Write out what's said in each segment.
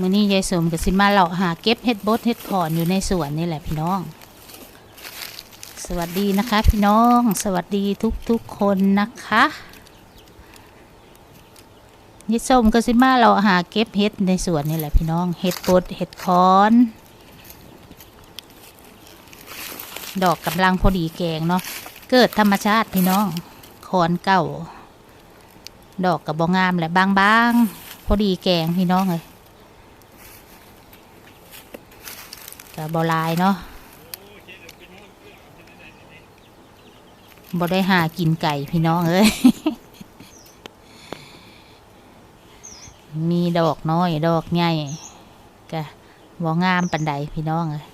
มื้อนี้ยายสมก็สิมาเลาะหาเก็บเฮ็ดบดเฮ็ดขอนอยู่ในสวนนี่แหละพี่น้อง สวัสดีนะคะ พี่น้อง สวัสดีทุกทุกคนนะคะยายสมก็สิมาเลาะหาเก็บเฮ็ดในสวนนี่แหละพี่น้องเฮ็ดบดเฮ็ดขอน ดอกกำลังพอดีแกงเนาะเกิดธรรมชาติพี่น้องขอนเก่า ดอกกับบองามแหละบางๆพอดีแกงพี่น้องเลย กับบหลายเนาะบ่ได้หากินไก่พี่น้องเอ้ย มีดอกน้อย ดอกใหญ่กะบ่งามปันใดพี่น้องเอ้ย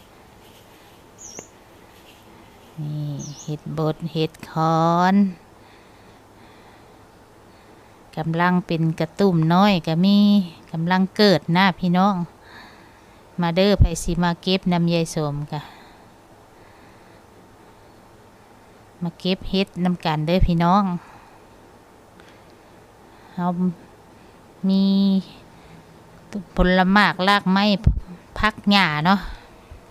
นี่เห็ดบดเห็ดคอนกำลังเป็นกระตุ่มน้อยก็มีกำลังเกิดหน้าพี่น้อง มาเด้อไผสิมาเก็บน้ำยายสมกะมาเก็บเห็ดน้ำกันเด้อพี่น้องเอามีผลหมากลากไม้พักหญ้าเนาะ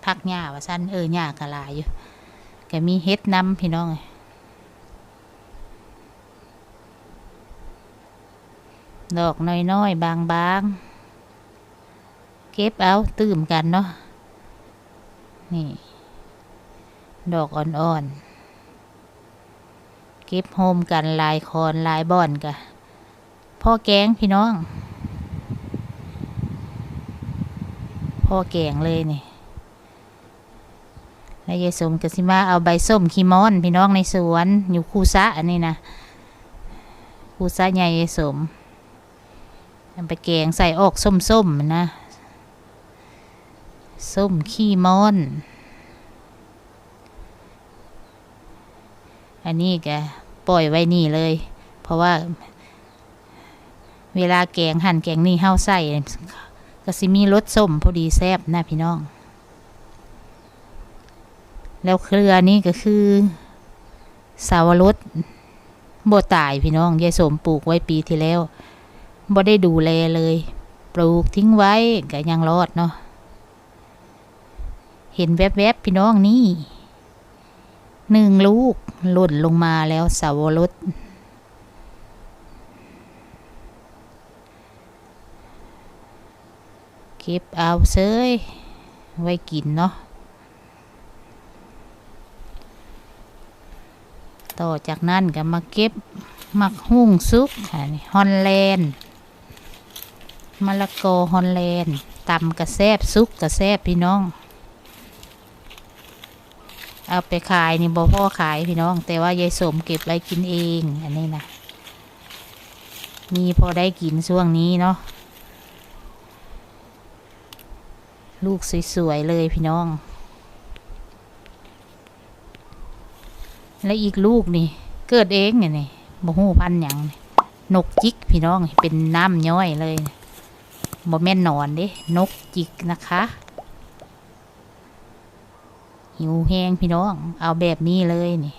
พักหญ้าว่าสั้นเออหญ้ากะลายอยู่ก็มีเห็ดน้ำพี่น้องดอกน้อยๆบางๆ เก็บเอาตื่มกันเนาะนี่ ดอกอ่อนๆ เก็บโฮมกันลายคอนลายบอนกะพ่อแกงพี่น้อง พ่อแกงเลยนี่แล้วยายสมกสิมาเอาใบส้มขีมอนพี่น้องในสวนอยู่คูซะอันนี้นะคูซะใหญ่ยายสมไปแกงใส่ออกส้มๆนะ ส้มขี้มอน อันนี้แกปล่อยไว้นี่เลย เพราะว่า เวลาแกงหั่นแกงนี่เฮาใส่ก็สิมีรสส้มพอดีแซ่บนะพี่น้อง แล้วเครือนี่ก็คือ สาวรสบ่ตายพี่น้องยายสมปลูกไว้ปีที่แล้วบ่ได้ดูแลเลย ปลูกทิ้งไว้ก็ยังรอดเนาะ เห็นแวบๆพี่น้องนี่หนึ่งลูกหล่นลงมาแล้วสาวรสเก็บเอาเซยไว้กินเนาะต่อจากนั้นก็มาเก็บมักหุ่งซุกอันนี้ฮอนแลนด์มะละกอฮอนแลนด์ตำกระแซบซุกกระแซบพี่น้อง เอาไปขายนี่บ่พ่อขายพี่น้อง แต่ว่ายายสมเก็บไว้กินเอง อันนี้นะมีพอได้กินช่วงนี้เนาะลูกสวยๆเลยพี่น้อง และอีกลูกนี่ เกิดเองไงนี่บ่ฮู้พันหยังนกจิกพี่น้องเป็นน้ำย้อยเลยบ่แม่นนอนเด้นกจิกนะคะ หิวแห้งพี่น้อง เอาแบบนี้เลยนี่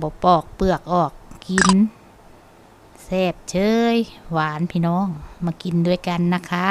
บปอกเปลือกออกกินแซ่บเชยหวานพี่น้อง มากินด้วยกันนะคะ